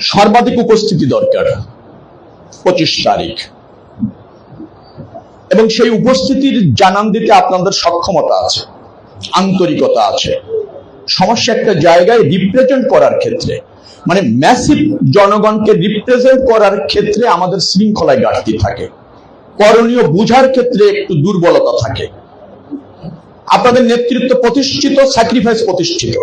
সর্বাধিক উপস্থিতি দরকার, পঁচিশ তারিখ। এবং সেই উপস্থিতির জানান দিতে আপনাদের সক্ষমতা আছে, আন্তরিকতা আছে। সমস্যা একটা জায়গায় রিপ্রেজেন্ট করার ক্ষেত্রে মানে ম্যাসিভ জনগণকে রিপ্রেজেন্ট করার ক্ষেত্রে আমাদের শৃঙ্খলায় ঘাটতি থাকে। করণীয় বুঝার ক্ষেত্রে একটু দুর্বলতা থাকে। আপনাদের নেতৃত্ব প্রতিষ্ঠিত স্যাক্রিফাইস প্রতিষ্ঠিত।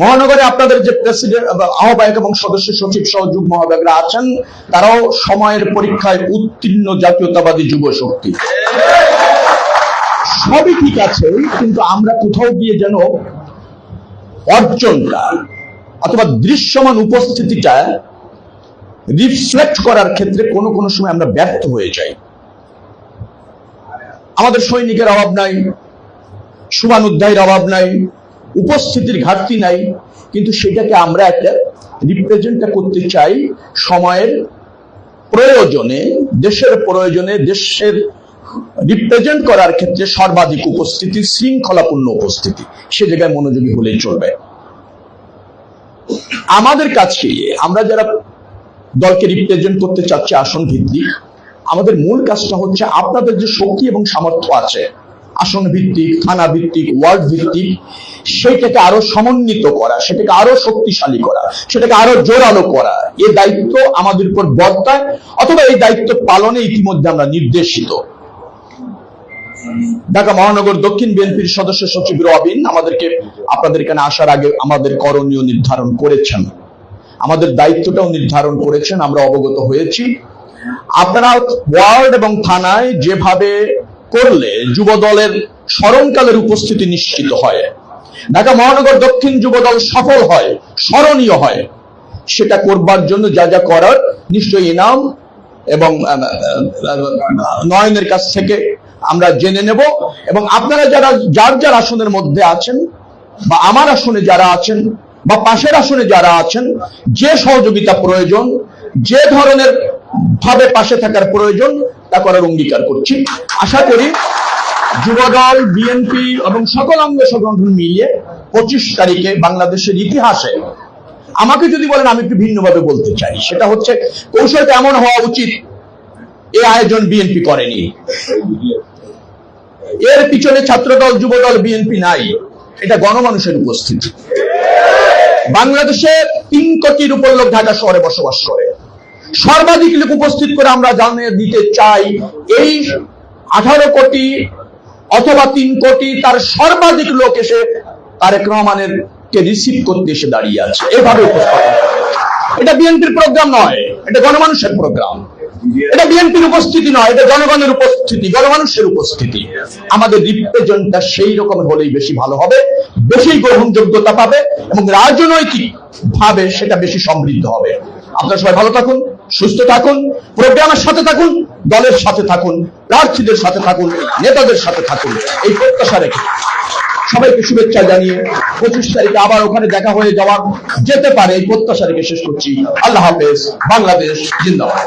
মহানগরে আপনাদের যে প্রেসিডেন্ট আহ্বায়ক এবং সদস্য সচিব সহ যুগ্ম আহ্বায়করা আছেন, তারাও সময়ের পরীক্ষায় উত্তীর্ণ জাতীয়তাবাদী যুব শক্তি। সবই ঠিক আছে, কিন্তু আমরা কোথাও গিয়ে যেন অর্জনটা অথবা দৃশ্যমান উপস্থিতিটা রিফ্লেক্ট করার ক্ষেত্রে কোনো কোনো সময় আমরা ব্যর্থ হয়ে যাই। আমাদের সৈনিকের অভাব নাই শুভানুধ্যায়ের অভাব নাই উপস্থিতির ঘাটতি নাই, কিন্তু সেটাকে আমরা একটা রিপ্রেজেন্টটা করতে চাই সময়ের প্রয়োজনে, দেশের প্রয়োজনে, দেশের রিপ্রেজেন্ট করার ক্ষেত্রে সর্বাধিক উপস্থিতি, শৃঙ্খলাপূর্ণ উপস্থিতি, সে জায়গায় মনোযোগী হলেই চলবে। আমাদের কাছে, আমরা যারা দলকে রিপ্রেজেন্ট করতে চাচ্ছি আসন ভিত্তিক, আমাদের মূল কাজটা হচ্ছে আপনাদের যে শক্তি এবং সামর্থ্য আছে আসন ভিত্তিক থানা ভিত্তিক ওয়ার্ড ভিত্তিক সেইটাকে আরও সমন্বিত করা, সেটাকে আরও শক্তিশালী করা, সেটাকে আরও জোরালো করা, এ দায়িত্ব আমাদের উপর বর্তায়, অথবা এই দায়িত্ব পালনে ইতিমধ্যে আমরা নির্দেশিত। ঢাকা মহানগর দক্ষিণ বিএনপির সদস্য সচিব রবিন আমাদেরকে, আপনাদের এখানে আসার আগে আমাদের করণীয় নির্ধারণ করেছেন। আমাদের দায়িত্বটাও নির্ধারণ করেছেন, আমরা অবগত হয়েছি। আপনারা ওয়ার্ড এবং থানায় যেভাবে করলে যুব দলের স্মরণকালের উপস্থিতি নিশ্চিত হয়। ঢাকা মহানগর দক্ষিণ যুব দল সফল হয়, স্মরণীয় হয়। সেটা করবার জন্য যা যা করার নিশ্চয়ই ইনাম এবং নয়নের কাছ থেকে আমরা জেনে নেব এবং আপনারা যারা, যার যার আসনের মধ্যে আছেন বা আমার আসনে যারা আছেন বা পাশের আসনে যারা আছেন, যে সহযোগিতা প্রয়োজন, যে ধরনের ভাবে পাশে থাকার প্রয়োজন, তা করার অঙ্গীকার করছি। আশা করি যুবদল, বিএনপি এবং সকল অঙ্গ সংগঠন মিলিয়ে পঁচিশ তারিখে বাংলাদেশের ইতিহাসে, আমাকে যদি বলেন আমি একটু ভিন্নভাবে বলতে চাই, সেটা হচ্ছে কৌশলটা এমন হওয়া উচিত? এ আয়োজন বিএনপি করেনি। এর পিছনে ছাত্রদল, যুবদল, বিএনপি নাই। এটা গণমানুষের উপস্থিতি। বাংলাদেশে তিন কোটির উপর লোক ঢাকা শহরে বসবাস করে। সর্বাধিক লোক উপস্থিত করে আমরা জানিয়ে দিতে চাই, এই আঠারো কোটি অথবা তিন কোটি তার সর্বাধিক লোক এসে তারেক রহমানের কে রিসিভ করতে এসে দাঁড়িয়ে আছে। এভাবে উপস্থাপন এটা বিএনপির প্রোগ্রাম নয়, এটা গণমানুষের প্রোগ্রাম এটা বিএনপির উপস্থিতি নয়, এটা জনগণের উপস্থিতি, গণমানুষের উপস্থিতি। আমাদের রিপ্রেজেন্টটা সেই রকম হলেই বেশি ভালো হবে, বেশি গ্রহণযোগ্যতা পাবে এবং রাজনৈতিক ভাবে সেটা বেশি সমৃদ্ধ হবে। আপনারা সবাই ভালো থাকুন। সুস্থ থাকুন, প্রোগ্রামের সাথে থাকুন, দলের সাথে থাকুন, প্রার্থীদের সাথে থাকুন, নেতাদের সাথে থাকুন, এই প্রত্যাশা রেখে সবাইকে শুভেচ্ছা জানিয়ে পঁচিশ তারিখে আবার ওখানে দেখা হয়ে যাওয়া যেতে পারে, এই প্রত্যাশা রেখে শেষ করছি আল্লাহ হাফেজ, বাংলাদেশ, জিন্দাবাদ।